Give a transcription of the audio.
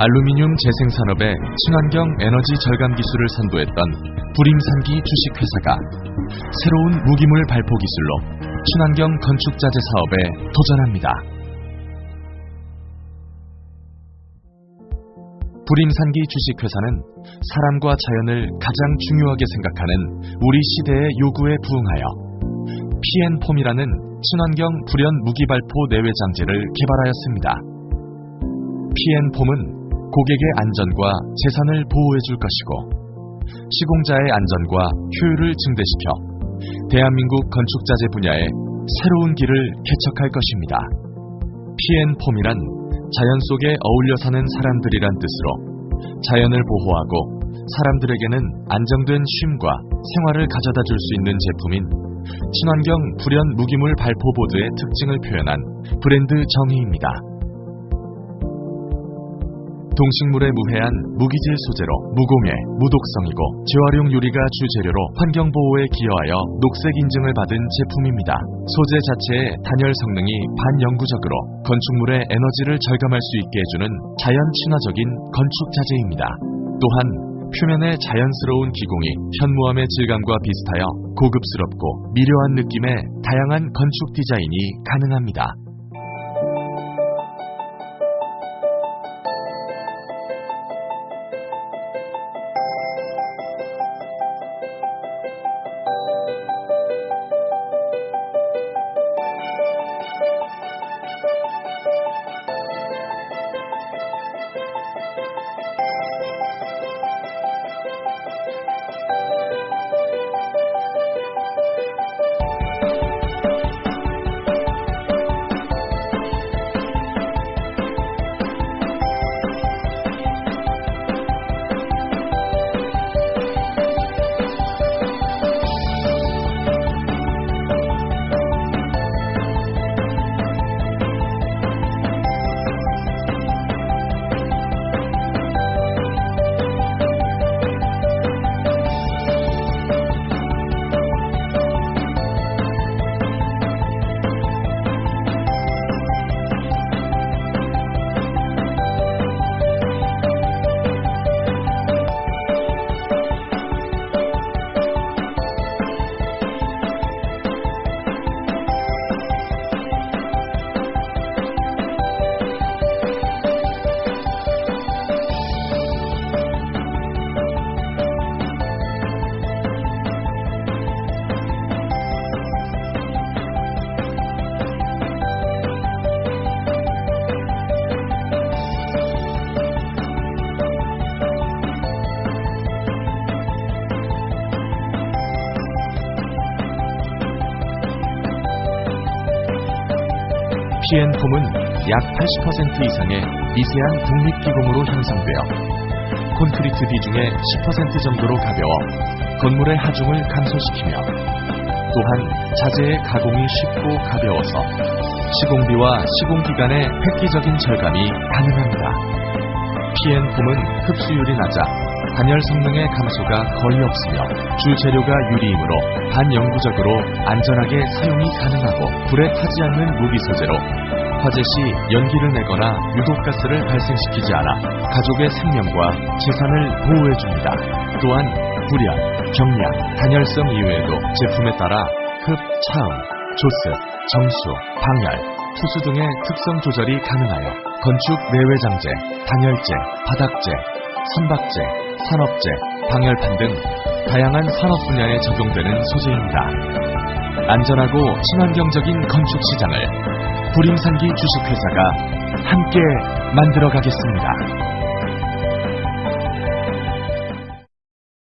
알루미늄 재생산업의 친환경 에너지 절감 기술을 선도했던 불임산기 주식회사가 새로운 무기물 발포 기술로 친환경 건축자재 사업에 도전합니다. 불임산기 주식회사는 사람과 자연을 가장 중요하게 생각하는 우리 시대의 요구에 부응하여 PN폼이라는 친환경 불연 무기 발포 내외장재를 개발하였습니다. PN폼은 고객의 안전과 재산을 보호해 줄 것이고 시공자의 안전과 효율을 증대시켜 대한민국 건축자재 분야에 새로운 길을 개척할 것입니다. PN폼이란 자연 속에 어울려 사는 사람들이란 뜻으로 자연을 보호하고 사람들에게는 안정된 쉼과 생활을 가져다 줄 수 있는 제품인 친환경 불연 무기물 발포 보드의 특징을 표현한 브랜드 정의입니다. 동식물에 무해한 무기질 소재로 무공해, 무독성이고 재활용 유리가 주재료로 환경보호에 기여하여 녹색 인증을 받은 제품입니다. 소재 자체의 단열 성능이 반영구적으로 건축물의 에너지를 절감할 수 있게 해주는 자연 친화적인 건축 자재입니다. 또한 표면의 자연스러운 기공이 현무암의 질감과 비슷하여 고급스럽고 미려한 느낌의 다양한 건축 디자인이 가능합니다. PN폼은 약 80% 이상의 미세한 독립기공으로 형성되어 콘크리트 비중의 10% 정도로 가벼워 건물의 하중을 감소시키며 또한 자재의 가공이 쉽고 가벼워서 시공비와 시공기간의 획기적인 절감이 가능합니다. PN폼은 흡수율이 낮아 단열 성능의 감소가 거의 없으며 주 재료가 유리이므로 반영구적으로 안전하게 사용이 가능하고 불에 타지 않는 무기 소재로 화재 시 연기를 내거나 유독가스를 발생시키지 않아 가족의 생명과 재산을 보호해 줍니다. 또한 불연, 경량, 단열성 이외에도 제품에 따라 흡, 차음, 조습, 정수, 방열, 투수 등의 특성 조절이 가능하여 건축 내외장재, 단열재, 바닥재, 선박재, 산업재, 방열판 등 다양한 산업 분야에 적용되는 소재입니다. 안전하고 친환경적인 건축 시장을 불임산기 주식회사가 함께 만들어 가겠습니다.